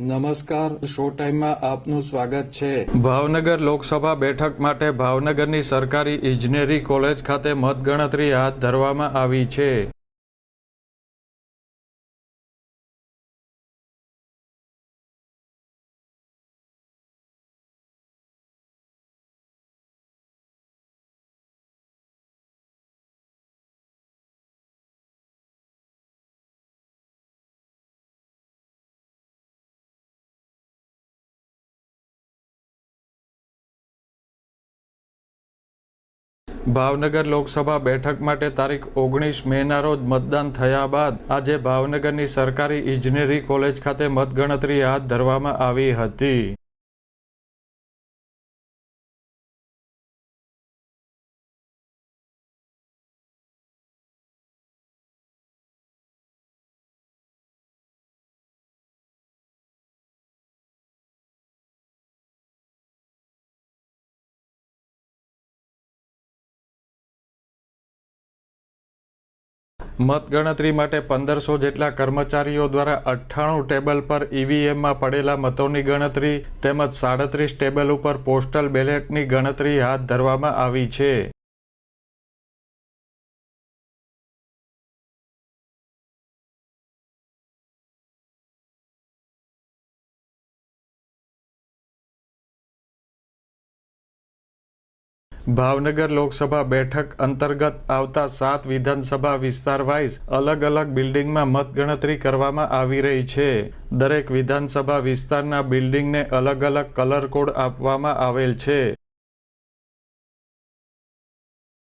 નમસ્કાર, શો ટાઈમમાં આપનું સ્વાગત છે. ભાવનગર લોકસભા બેઠક માટે ભાવનગરની સરકારી ઇજનેરી કોલેજ ખાતે મતગણતરી હાથ ધરવામાં આવી છે. ભાવનગર લોકસભા બેઠક માટે તારીખ ઓગણીસ મેના રોજ મતદાન થયા બાદ આજે ભાવનગરની સરકારી ઇજનેરી કોલેજ ખાતે મતગણતરી હાથ ધરવામાં આવી હતી. મતગણતરી માટે પંદરસો જેટલા કર્મચારીઓ દ્વારા અઠ્ઠાણું ટેબલ પર ઈવીએમમાં પડેલા મતોની ગણતરી તેમજ સાડત્રીસ ટેબલ ઉપર પોસ્ટલ બેલેટની ગણતરી હાથ ધરવામાં આવી છે. ભાવનગર લોકસભા બેઠક અંતર્ગત આવતા સાત વિધાનસભા વિસ્તાર વાઇઝ અલગ અલગ બિલ્ડિંગમાં મતગણતરી કરવામાં આવી રહી છે. દરેક વિધાનસભા વિસ્તારના બિલ્ડિંગને અલગ અલગ કલર કોડ આપવામાં આવેલ છે.